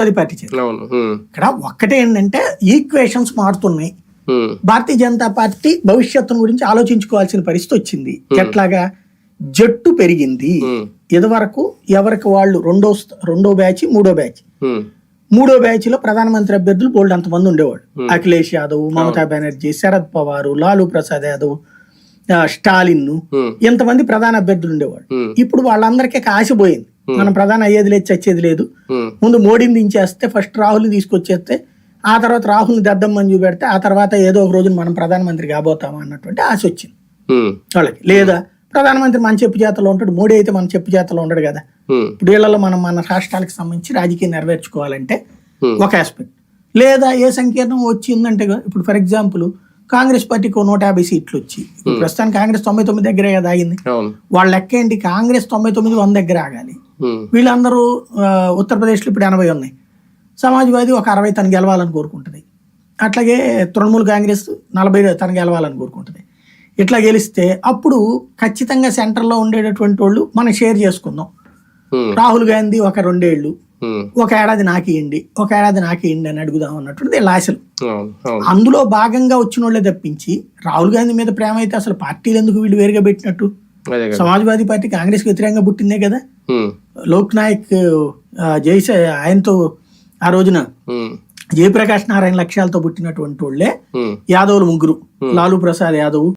అది పార్టీ ఉమ్, ఇక్కడ ఒక్కటే ఏంటంటే ఈక్వేషన్స్ మారుతున్నాయి. భారతీయ జనతా పార్టీ భవిష్యత్తును గురించి ఆలోచించుకోవాల్సిన పరిస్థితి వచ్చింది. ఎట్లాగా? జట్టు పెరిగింది. ఇదివరకు ఎవరికి వాళ్ళు రెండో రెండో బ్యాచ్ మూడో బ్యాచ్? మూడో బ్యాచ్లో ప్రధానమంత్రి అభ్యర్థులు బోల్డ్ అంతమంది ఉండేవాళ్ళు. అఖిలేష్ యాదవ్ మమతా బెనర్జీ శరద్ పవార్ లాలూ ప్రసాద్ యాదవ్ స్టాలిన్ ఇంతమంది ప్రధాన అభ్యర్థులు ఉండేవాళ్ళు? ఉమ్, ఇప్పుడు వాళ్ళందరికీ ఒక ఆశ పోయింది. మనం ప్రధాన అయ్యేది లేదు చచ్చేది లేదు. ఉమ్, ముందు మోడీని దించేస్తే ఫస్ట్ రాహుల్ని తీసుకొచ్చేస్తే ఆ తర్వాత రాహుల్ని దద్దమ్మని చూపెడితే ఆ తర్వాత ఏదో ఒక రోజు మనం ప్రధానమంత్రి కాబోతాం అన్నటువంటి ఆశ వచ్చింది. ఉమ్, వాళ్ళకి. లేదా ప్రధానమంత్రి మన చెప్పు చేతలో ఉంటాడు మోడీ అయితే మన చెప్పు చేతలో ఉండడు కదా. ఇప్పుడు వీళ్ళలో మనం మన రాష్ట్రాలకు సంబంధించి రాజకీయం నెరవేర్చుకోవాలంటే Hmm. ఒక ఆస్పెక్ట్ లేదా ఏ సంకీర్ణం వచ్చిందంటే ఇప్పుడు ఫర్ ఎగ్జాంపుల్ కాంగ్రెస్ పార్టీకి నూట యాభై సీట్లు వచ్చి ప్రస్తుతానికి కాంగ్రెస్ తొంభై తొమ్మిది దగ్గరే కదా ఆగింది. వాళ్ళ లెక్క ఏంటి? కాంగ్రెస్ తొంభై తొమ్మిది వంద దగ్గర ఆగాలి. వీళ్ళందరూ ఉత్తరప్రదేశ్లో ఇప్పుడు ఎనభై ఉన్నాయి. సమాజ్వాదీ ఒక అరవై తను గెలవాలని కోరుకుంటుంది. అట్లాగే తృణమూల్ కాంగ్రెస్ నలభై తను గెలవాలని కోరుకుంటుంది. ఇట్లా గెలిస్తే అప్పుడు ఖచ్చితంగా సెంటర్లో ఉండేటటువంటి వాళ్ళు మనం షేర్ చేసుకుందాం. రాహుల్ గాంధీ ఒక రెండేళ్ళు ఒక ఏడాది నాకేయండి ఒక ఏడాది నాకేయండి అని అడుగుదాం అన్నట్టు వీళ్ళ ఆశలు. అందులో భాగంగా వచ్చిన వాళ్ళే తప్పించి రాహుల్ గాంధీ మీద ప్రేమ అయితే అసలు పార్టీలు ఎందుకు వీళ్ళు వేరుగా పెట్టినట్టు? సమాజ్వాదీ పార్టీ కాంగ్రెస్ వ్యతిరేకంగా పుట్టిందే కదా. లోక్ నాయక్ జైసే ఆయనతో ఆ రోజున జయప్రకాష్ నారాయణ లక్ష్యాలతో పుట్టినటువంటి వాళ్ళే యాదవులు ముగ్గురు. లాలూ ప్రసాద్ యాదవ్